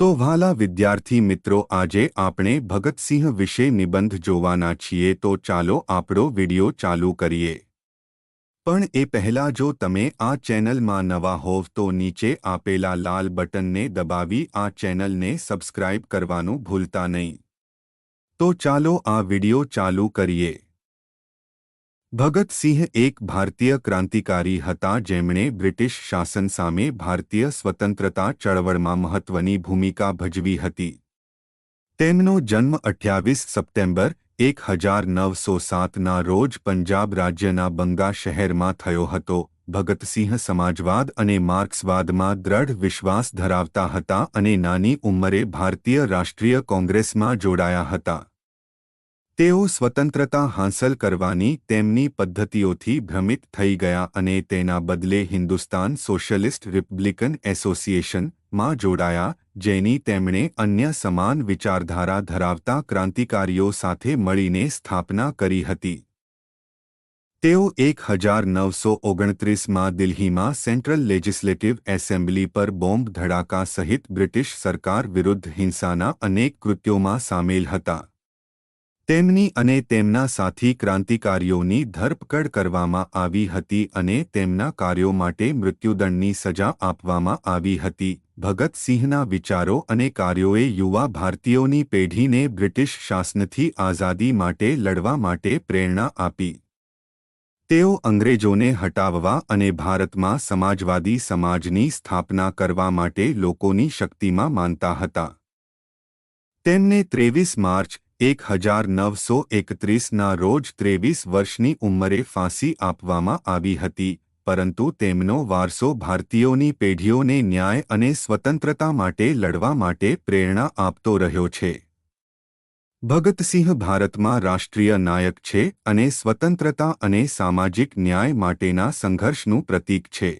તો વાલા વિદ્યાર્થી મિત્રો, આજે આપણે ભગતસિંહ વિશે નિબંધ જોવાના છીએ. તો ચાલો આપણો વિડિયો ચાલુ કરીએ. પણ એ પહેલા જો તમે આ ચેનલમાં નવા હોવ, તો નીચે આપેલા લાલ બટનને દબાવી આ ચેનલને સબસ્ક્રાઇબ કરવાનું ભૂલતા નહીં. તો ચાલો આ વિડિયો ચાલુ કરીએ. ભગતસિંહ એક ભારતીય ક્રાંતિકારી હતા જેમણે બ્રિટિશ શાસન સામે ભારતીય સ્વતંત્રતા ચળવળમાં મહત્વની ભૂમિકા ભજવી હતી. તેમનો જન્મ અઠ્યાવીસ સપ્ટેમ્બર એક હજાર નવસો સાતના રોજ પંજાબ રાજ્યના બંગા શહેરમાં થયો હતો. ભગતસિંહ સમાજવાદ અને માર્ક્સવાદમાં દ્રઢ વિશ્વાસ ધરાવતા હતા અને નાની ઉંમરે ભારતીય રાષ્ટ્રીય કોંગ્રેસમાં જોડાયા હતા. તેઓ સ્વતંત્રતા હાંસલ કરવાની તેમની પદ્ધતિઓથી ભ્રમિત થઈ ગયા અને તેના બદલે હિન્દુસ્તાન સોશિયલિસ્ટ રિપબ્લિકન એસોસિએશનમાં જોડાયા, જેની તેમણે અન્ય સમાન વિચારધારા ધરાવતા ક્રાંતિકારીઓ સાથે મળીને સ્થાપના કરી હતી. તેઓ એક હજાર નવસો ઓગણત્રીસમાં દિલ્હીમાં સેન્ટ્રલ લેજિસ્લેટિવ એસેમ્બલી પર બોમ્બ ધડાકા સહિત બ્રિટિશ સરકાર વિરુદ્ધ હિંસાના અનેક કૃત્યોમાં સામેલ હતા. તેમની અને તેમના સાથી ક્રાંતિકારીઓની ધરપકડ કરવામાં આવી હતી અને તેમના કાર્યો માટે મૃત્યુદંડની સજા આપવામાં આવી હતી. ભગતસિંહના વિચારો અને કાર્યોએ યુવા ભારતીયોની પેઢીને બ્રિટિશ શાસનથી આઝાદી માટે લડવા માટે પ્રેરણા આપી. તેઓ અંગ્રેજોને હટાવવા અને ભારતમાં સમાજવાદી સમાજની સ્થાપના કરવા માટે લોકોની શક્તિમાં માનતા હતા. તેમને ત્રેવીસ માર્ચ એક હજાર નવસો એકત્રીસના રોજ ત્રેવીસ વર્ષની ઉંમરે ફાંસી આપવામાં આવી હતી, પરંતુ તેમનો વારસો ભારતીયોની પેઢીઓને ન્યાય અને સ્વતંત્રતા માટે લડવા માટે પ્રેરણા આપતો રહ્યો છે. ભગતસિંહ ભારતમાં રાષ્ટ્રીય નાયક છે અને સ્વતંત્રતા અને સામાજિક ન્યાય માટેના સંઘર્ષનું પ્રતીક છે.